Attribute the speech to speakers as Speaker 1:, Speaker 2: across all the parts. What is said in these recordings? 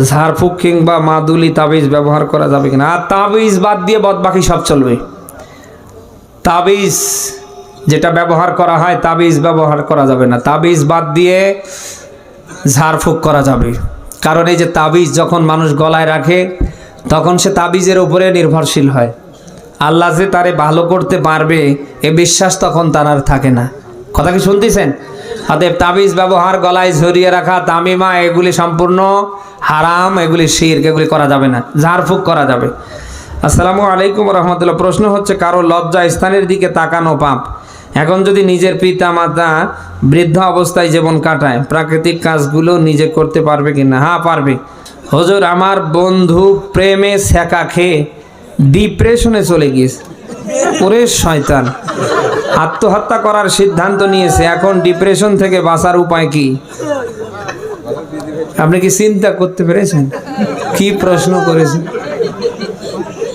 Speaker 1: ঝাড়ফুঁক কিংবা মাদুলি তাবিজ ব্যবহার করা যাবে কিনা? আর তাবিজ বাদ দিয়ে বদ বাকি সব চলবে। তাবিজ যেটা ব্যবহার করা হয়, তাবিজ ব্যবহার করা যাবে না। তাবিজ বাদ দিয়ে ঝাড়ফুঁক করা যাবে। কারণ এই যে তাবিজ যখন মানুষ গলায় রাখে, তখন সে তাবিজের উপরে নির্ভরশীল হয়। আল্লাহ যে তারে ভালো করতে পারবে, এ বিশ্বাস তখন তার আর থাকে না। কথা কি শুনতেছেন? অতএব তাবিজ ব্যবহার, গলায় ঝরিয়ে রাখা, তামিমা, এগুলি সম্পূর্ণ হারাম, এগুলি শির এগুলি করা যাবে না, ঝাড়ফুঁক করা যাবে। আসসালামু আলাইকুম রহমতুল্লাহ। প্রশ্ন হচ্ছে, কারও লজ্জা স্থানের দিকে তাকানো পাপ। এখন যদি নিজের পিতা মাতা বৃদ্ধ অবস্থায় জীবন কাটায়, প্রাকৃতিক কাজগুলো নিজে করতে পারবে কি না? হ্যাঁ পারবে। হজুর, আমার বন্ধু প্রেমে সেকা খেয়ে ডিপ্রেশনে চলে গিয়েছে। ওরে শয়তান। আত্মহত্যা করার সিদ্ধান্ত নিয়েছে এখন ডিপ্রেশন থেকে বাঁচার উপায় কি? আপনি কি চিন্তা করতে পেরেছেন? কি প্রশ্ন করেছেন?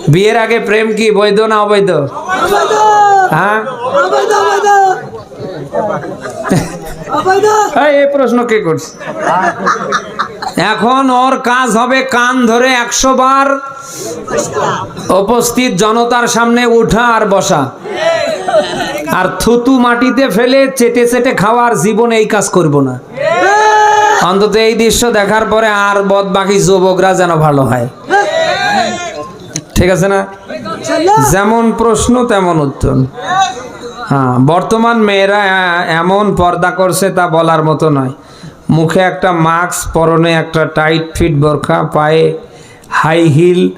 Speaker 1: বিয়ের আগে প্রেম কি বৈধ না অবৈধ? হ্যাঁ? এই, প্রশ্ন কে করছে? এখন ওর কাজ হবে কান ধরে একশো বার উপস্থিত জনতার সামনে উঠা আর বসা। আর থুতু মাটিতে ফেলে চেটে চেটে খাওয়ার জীবনে এই কাজ করব না। অন্তত এই দৃশ্য দেখার পরে আর বদ বাকি যুবকরা যেন ভালো হয়। ঠিক আছে না? যেমন প্রশ্ন তেমন উত্তর। হ্যাঁ বর্তমান মেয়েরা এমন পর্দা করছে তা বলার মতো নয়। মুখে একটা মাস্ক, পরনে একটা টাইট ফিট বোরখা, পায়ে হাই হিল,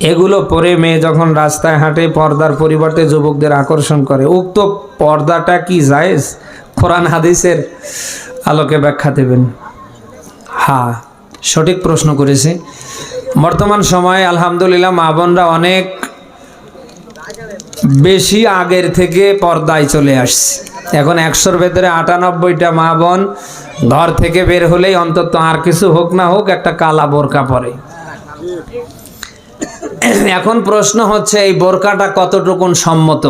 Speaker 1: এগুলো পরে মেয়ে যখন রাস্তায় হাঁটে, পর্দার পরিবর্তে যুবকদের আকর্ষণ করে। উক্ত পর্দাটা কি জায়েজ? কোরআন হাদিসের আলোকে ব্যাখ্যা দেবেন। হ্যাঁ সঠিক প্রশ্ন করেছে। বর্তমান সময়ে আলহামদুলিল্লাহ মা বোনরা অনেক বেশি আগের থেকে পর্দায় চলে আসছে। এখন একশোর ভেতরে আটানব্বইটা মা বোন, ঘর থেকে বের হলেই অন্তত আর কিছু হোক না হোক একটা কালা বোরকা পরে। এখন প্রশ্ন হচ্ছে, এই বোরকাটা কতটুকুন সম্মত?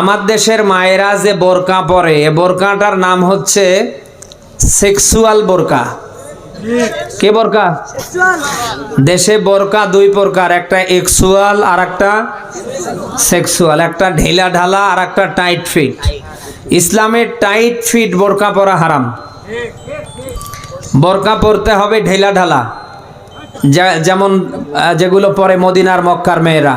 Speaker 1: আমার দেশের মায়েরা যে বোরকা পরে, এ বোরকাটার নাম হচ্ছে সেক্সুয়াল বোরকা। কে বোরকা? দেশে বোরকা দুই প্রকার, একটা এক্সুয়াল আর একটা সেক্সুয়াল, একটা ঢেলা ঢালা আর একটা টাইট ফিট। ইসলামের টাইট ফিট বোরকা পরা হারাম। বোরকা পরতে হবে ঢেলা ঢালা। যেমন যেগুলো পরে মদিনার মক্কার মেয়েরা।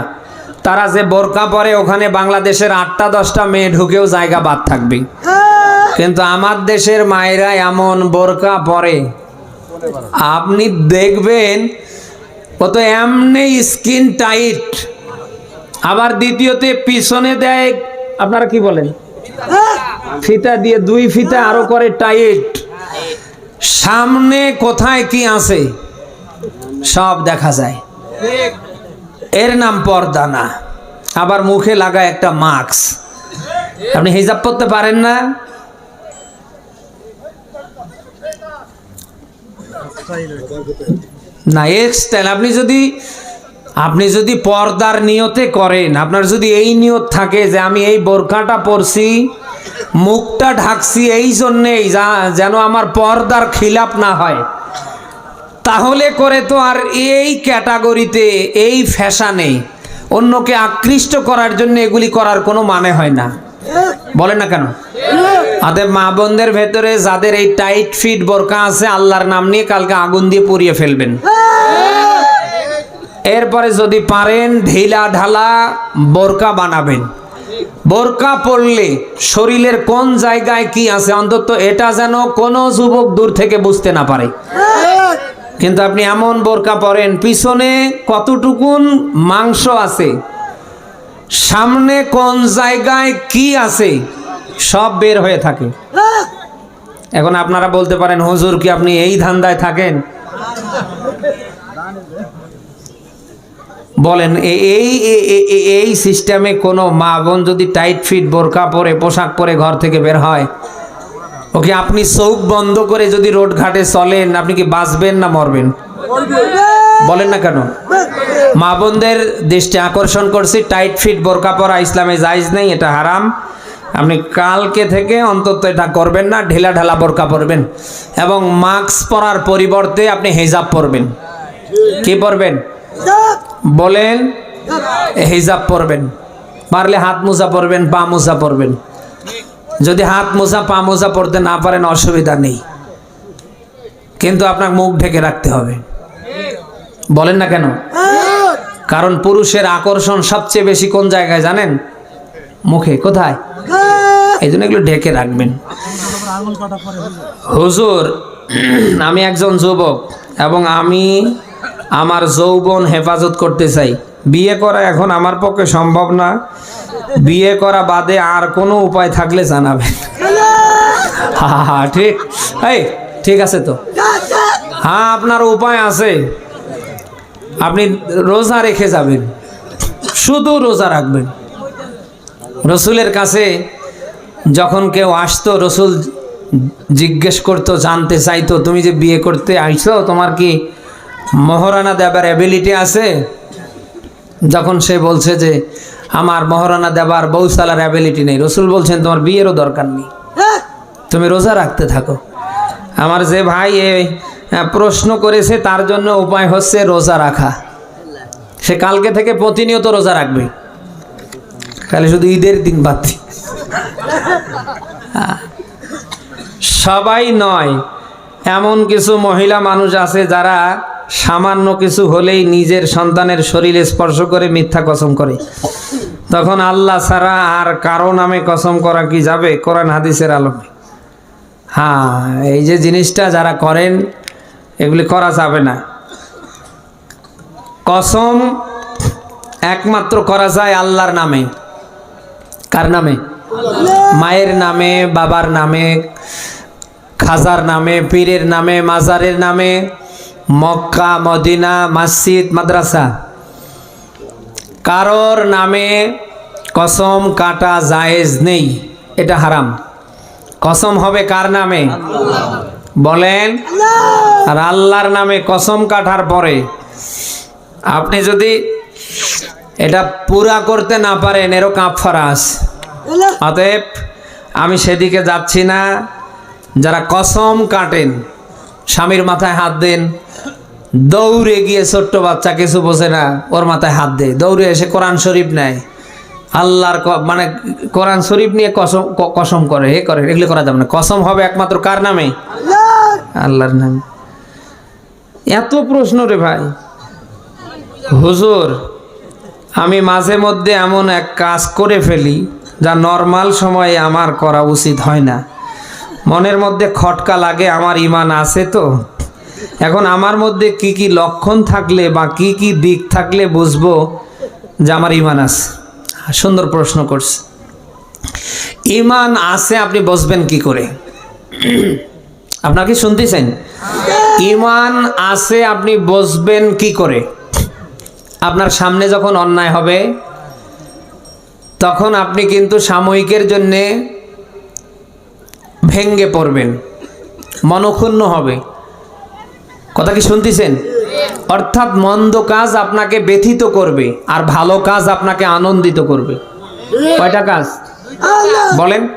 Speaker 1: তারা যে বোরকা পরে ওখানে বাংলাদেশের আটটা দশটা মেয়ে ঢুকেও জায়গা বাদ থাকবে। কিন্তু আমার দেশের মায়েরা এমন বোরকা পরে। আপনি দেখবেন, ও তো এমনি স্কিন টাইট। আবার দ্বিতীয়তে পিছনে দেয়, আপনারা কি বলেন? ফিতা দিয়ে দুই ফিতা আরও করে টাইট। সামনে কোথায় কি আছে? সব দেখা যায়। এর নাম পর্দা না আবার মুখে লাগা একটা মাস্ক। আপনি হিজাব করতে পারেন না? না এক্সটাইল আপনি যদি আপনি যদি পর্দার নিয়তে করেন, আপনার যদি এই নিয়ত থাকে যে আমি এই বোরখাটা পরছি, মুখটা ঢাকছি এই জন্যেই যা- যেন আমার পর্দার খিলাপ না হয়, তাহলে করে তো আর এই ক্যাটাগরিতে এই ফ্যাশানে অন্যকে আকৃষ্ট করার জন্য এগুলি করার কোনো মানে হয় না। বলে না কেন? অতএব মা বোনদের ভেতরে যাদের এই টাইট ফিট বোরকা আছে, আল্লাহর নাম নিয়ে কালকে আগুন দিয়ে পুড়িয়ে ফেলবেন। এরপরে যদি পারেন, ঢিলা ঢালা বোরকা বানাবেন। বোরকা পরলে শরীরের কোন জায়গায় কি আছে? অন্তত এটা যেন কোনো যুবক দূর থেকে বুঝতে না পারে। কিন্তু আপনি এমন বোরকা পরেন, পিছনে কতটুকুন মাংস আছে? সামনে কোন জায়গায় কি আছে? সব বের হয়ে থাকে। এখন আপনারা বলতে পারেন, হুজুর কি আপনি এই ধান্দায় থাকেন? বলেন এই এই সিস্টেমে কোনো মা বোন যদি টাইট ফিট বোরকা পরে, পোশাক পরে ঘর থেকে বের হয়, ওকে, আপনি চোখ বন্ধ করে যদি রোড ঘাটে চলেন, আপনি কি বাঁচবেন না মরবেন? বলেন না কেন? মা বোনদের দৃষ্টি আকর্ষণ করছি টাইট ফিট বোরকা পরা ইসলামে জায়েজ নেই, এটা হারাম। আপনি কালকে থেকে অন্তত এটা করবেন না, ঢেলা ঢালা বোরকা পরবেন। এবং মাস্ক পরার পরিবর্তে আপনি হেজাব পরবেন। কি পরবেন? বলেন, হিজাব পরবেন। পারলে হাত মোজা পরবেন, পা মোজা পরবেন। যদি হাত মোজা, পা মোজা পরতে না পারেন, অসুবিধা নেই। কিন্তু আপনার মুখ ঢেকে রাখতে হবে। বলেন না কেন? কারণ পুরুষের আকর্ষণ সবচেয়ে বেশি কোন জায়গায় জানেন? মুখে, কোথায়? এই জন্য এগুলো ঢেকে রাখবেন। হুজুর, আমি একজন যুবক এবং আমি আমার যৌবন হেফাজত করতে চাই। বিয়ে করা এখন আমার পক্ষে সম্ভব না। বিয়ে করা বাদে আর কোনো উপায় থাকলে জানাবেন হা হা, ঠিক। এই, ঠিক আছে তো। হ্যাঁ আপনার উপায় আছে। আপনি রোজা রেখে যাবেন। শুধু রোজা রাখবেন। রসুলের কাছে যখন কেউ আসতো, রসুল জিজ্ঞেস করতো, জানতে চাইতো, তুমি যে বিয়ে করতে আইছো, তোমার কি মহারানা দেবার অ্যাবিলিটি আছে? যখন সে বলছে যে আমার মহারানা দেবার বৌসালার অ্যাবিলিটি নেই। রসুল বলছেন তোমার বিয়েরও দরকার নেই। তুমি রোজা রাখতে থাকো। আমার যে ভাই এ প্রশ্ন করেছে তার জন্য উপায় হচ্ছে রোজা রাখা। সে কালকে থেকে প্রতিনিয়ত রোজা রাখবে। খালি শুধু ঈদের দিন হ্যাঁ। সবাই নয় এমন কিছু মহিলা মানুষ আছে যারা সামান্য কিছু হলেই নিজের সন্তানের শরীরে স্পর্শ করে মিথ্যা কসম করে। তখন আল্লাহ ছাড়া আর কারও নামে কসম করা কি যাবে? কোরআন হাদিসের আলোকে। হ্যাঁ এই যে জিনিসটা যারা করেন, এগুলি করা যাবে না। কসম একমাত্র করা যায় আল্লাহর নামে। কার নামে? মায়ের নামে, বাবার নামে, খাজার নামে, পীরের নামে, মাজারের নামে। মক্কা মদিনা মসজিদ মাদ্রাসা। কারোর নামে কসম কাটা জায়েজ নেই এটা হারাম। কসম হবে কার নামে? বলেন আর আল্লাহর নামে কসম কাটার পরে আপনি যদি এটা পুরা করতে না পারেন এরও কাপ ফারাস। অতএব আমি সেদিকে যাচ্ছি না যারা কসম কাটেন স্বামীর মাথায় হাত দেন। দৌড়ে গিয়ে ছোট্ট বাচ্চা কিছু বোঝে না ওর মাথায় হাত দেয়। দৌড়ে এসে কোরআন শরীফ নেয়। আল্লাহর মানে কোরআন শরীফ নিয়ে কসম কসম করে এ করে এগুলি করা যাবে না। কসম হবে একমাত্র কার নামে? আল্লাহর নামে। এত প্রশ্ন রে ভাই। হুজুর আমি মাঝে মধ্যে এমন এক কাজ করে ফেলি যা নর্মাল সময়ে আমার করা উচিত হয় না। মনের মধ্যে খটকা লাগে, আমার ইমান আছে তো? এখন আমার মধ্যে কি কি লক্ষণ থাকলে বা কি কি দিক থাকলে বুঝব যে আমার ইমান আছে? সুন্দর প্রশ্ন করছে। ইমান আছে আপনি বসবেন কি করে? আপনাকে শুনতেছেন? ইমান আছে আপনি বসবেন কি করে? আপনার সামনে যখন অন্যায় হবে, তখন আপনি কিন্তু সাময়িকের জন্যে ভেঙ্গে পড়বেন। মনক্ষুণ্ণ হবে। কথা কি শুনতেছেন? অর্থাৎ মন্দ কাজ আপনাকে ব্যথিত করবে আর ভালো কাজ আপনাকে আনন্দিত করবে। কয়টা কাজ? বলেন।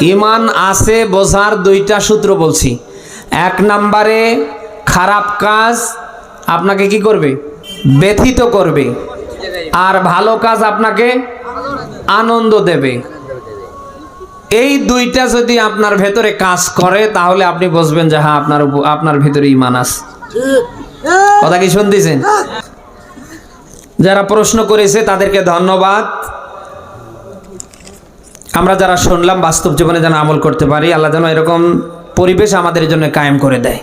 Speaker 1: ইমান আছে বোঝার দুইটা সূত্র বলছি। এক নাম্বারে খারাপ কাজ আপনাকে কি করবে? ব্যথিত করবে। আর ভালো কাজ আপনাকে আনন্দ দেবে। এই দুইটা যদি আপনার ভেতরে কাজ করে, তাহলে আপনি বুঝবেন যে হ্যাঁ আপনার আপনার ভেতরে ইমান আছে। কথা কি শুনতেছেন? যারা প্রশ্ন করেছে, তাদেরকে ধন্যবাদ। আমরা যারা শুনলাম, বাস্তব জীবনে যেন আমল করতে পারি, আল্লাহ যেন এরকম পরিবেশ আমাদের জন্য কায়েম করে দেয়।